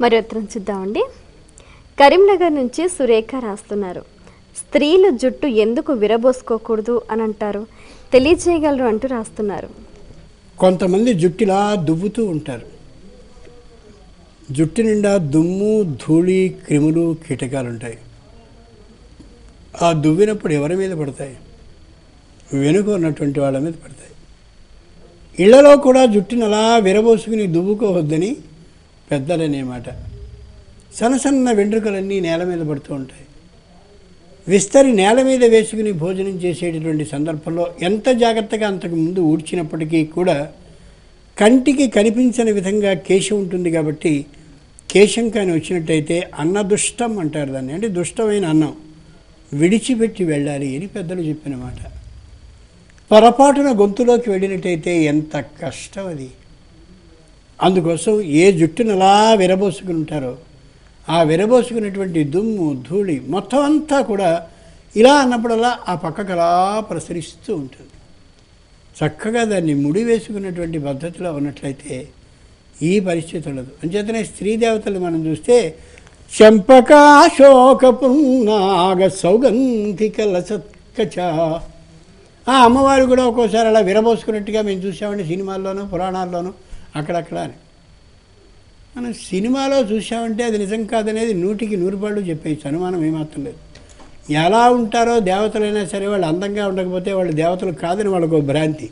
మరి ఉత్తరం చూద్దామండి. కరీంనగర్ నుంచి సురేఖ రాస్తున్నారు. స్త్రీలు జుట్టు ఎందుకు విరబోసుకోకూడదు అని అంటారు. తెలియజేయగలరు అంటూ రాస్తున్నారు. కొంతమంది జుట్టులా దువ్వుతూ ఉంటారు. జుట్టు నిండా దుమ్ము ధూళి క్రిములు కీటకాలు ఉంటాయి ఆ దువ్వినప్పుడు ఎవరి మీద పడతాయి? వెనుక ఉన్నటువంటి వాళ్ళ మీద పడతాయి. ఇళ్ళలో కూడా జుట్టుని అలా విరబోసుకుని దువ్వుకోవద్దని పెద్దలనే మాట సన్న సన్న వెంట్రుకలన్నీ నేల మీద పడుతూ ఉంటాయి. విస్తరి నేల మీద వేసుకుని భోజనం చేసేటటువంటి సందర్భంలో ఎంత జాగ్రత్తగా అంతకు ముందు ఊడ్చినప్పటికీ కూడా కంటికి కనిపించని విధంగా కేశం ఉంటుంది కాబట్టి కేశం కానీ వచ్చినట్టయితే అన్న దుష్టం అంటారు దాన్ని. అంటే దుష్టమైన అన్నం విడిచిపెట్టి వెళ్ళాలి అని పెద్దలు చెప్పిన మాట పొరపాటున గొంతులోకి వెళ్ళినట్టయితే ఎంత కష్టం అది. అందుకోసం ఏ జుట్టును అలా విరబోసుకుని ఉంటారో ఆ విరబోసుకున్నటువంటి దుమ్ము ధూళి మొత్తం అంతా కూడా ఇలా అన్నప్పుడల్లా ఆ పక్కకు అలా ప్రసరిస్తూ ఉంటుంది. చక్కగా దాన్ని ముడి వేసుకున్నటువంటి పద్ధతిలో ఉన్నట్లయితే ఈ పరిస్థితి ఉండదు. అంచేతనే స్త్రీ దేవతలు మనం చూస్తే చంపకాశోకపున్నాగ సౌగంధి కలసత్కచ. ఆ అమ్మవారు కూడా ఒక్కోసారి అలా విరబోసుకున్నట్టుగా మేము చూసామండి సినిమాల్లోనూ పురాణాల్లోనూ. అక్కడక్కడ అని. మనం సినిమాలో చూసామంటే అది నిజం కాదనేది నూటికి నూరు పాళ్ళు చెప్పేసి అనుమానం ఏమాత్రం లేదు. ఎలా ఉంటారో దేవతలైనా సరే వాళ్ళు అందంగా ఉండకపోతే వాళ్ళు దేవతలు కాదని వాళ్ళకు ఒక భ్రాంతి.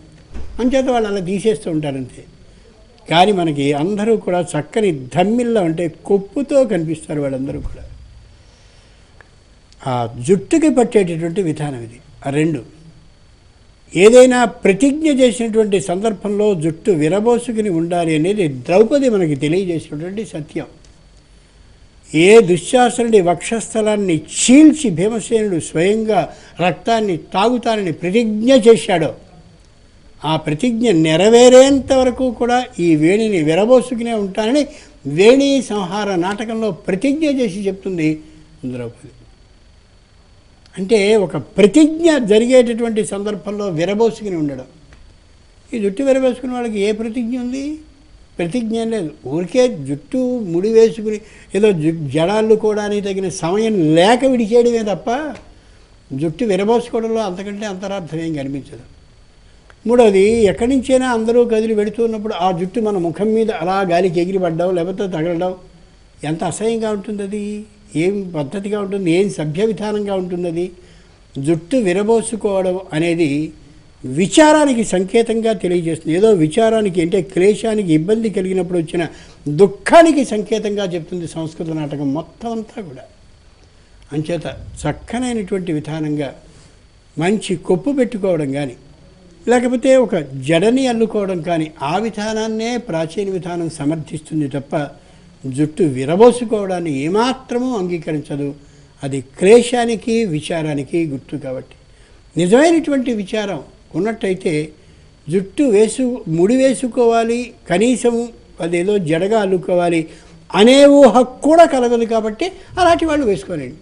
అంచేత వాళ్ళు అలా తీసేస్తూ ఉంటారంతే. కానీ మనకి అందరూ కూడా చక్కని ధమ్మిల్లో అంటే కొప్పుతో కనిపిస్తారు వాళ్ళందరూ కూడా. ఆ జుట్టుకి పట్టేటటువంటి విధానం ఇది. ఆ రెండు. ఏదైనా ప్రతిజ్ఞ చేసినటువంటి సందర్భంలో జుట్టు విరబోసుకుని ఉండాలి అనేది ద్రౌపది మనకి తెలియజేసినటువంటి సత్యం. ఏ దుశ్శాసనుడి వక్షస్థలాన్ని చీల్చి భీమసేనుడు స్వయంగా రక్తాన్ని తాగుతానని ప్రతిజ్ఞ చేశాడో ఆ ప్రతిజ్ఞ నెరవేరేంత వరకు కూడా ఈ వేణిని విరబోసుకునే ఉంటానని వేణి సంహార నాటకంలో ప్రతిజ్ఞ చేసి చెప్తుంది ద్రౌపది. అంటే ఒక ప్రతిజ్ఞ జరిగేటటువంటి సందర్భంలో విరబోసుకుని ఉండడం. ఈ జుట్టు విరబోసుకున్న వాళ్ళకి ఏ ప్రతిజ్ఞ ఉంది? ప్రతిజ్ఞ లేదు. ఊరికే జుట్టు ముడి వేసుకుని ఏదో జడాలు కూడా తగిన సమయం లేక విడిచేయడమే తప్ప జుట్టు విరబోసుకోవడంలో అంతకంటే అంతరార్థం ఏం కనిపించదు. మూడవది ఎక్కడి నుంచైనా అందరూ కదిలి పెడుతున్నప్పుడు ఆ జుట్టు మన ముఖం మీద అలా గాలికి ఎగిరిపడ్డం లేకపోతే తగలడం ఎంత అసహ్యంగా ఉంటుంది అది ఏం పద్ధతిగా ఉంటుంది? ఏం సభ్య విధానంగా ఉంటున్నది? జుట్టు విరబోసుకోవడం అనేది విచారానికి సంకేతంగా తెలియజేస్తుంది. ఏదో విచారానికి అంటే క్లేశానికి ఇబ్బంది కలిగినప్పుడు వచ్చిన దుఃఖానికి సంకేతంగా చెప్తుంది సంస్కృత నాటకం మొత్తం అంతా కూడా. అంచేత చక్కనైనటువంటి విధానంగా మంచి కొప్పు పెట్టుకోవడం కానీ లేకపోతే ఒక జడని అల్లుకోవడం కానీ ఆ విధానాన్నే ప్రాచీన విధానం సమర్థిస్తుంది తప్ప జుట్టు విరబోసుకోవడాన్ని ఏమాత్రమూ అంగీకరించదు. అది క్లేశానికి విచారానికి గుర్తు కాబట్టి. నిజమైనటువంటి విచారం ఉన్నట్టయితే జుట్టు వేసు ముడి వేసుకోవాలి కనీసం అదేదో జడగా అల్లుకోవాలి అనే ఊహ కూడా కలగదు కాబట్టి అలాంటి వాళ్ళు వేసుకోలేండి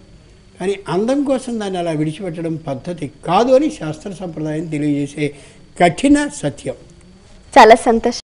కానీ అందం కోసం దాన్ని అలా విడిచిపెట్టడం పద్ధతి కాదు అని శాస్త్ర సంప్రదాయం తెలియజేసే కఠిన సత్యం. చాలా సంతోషం.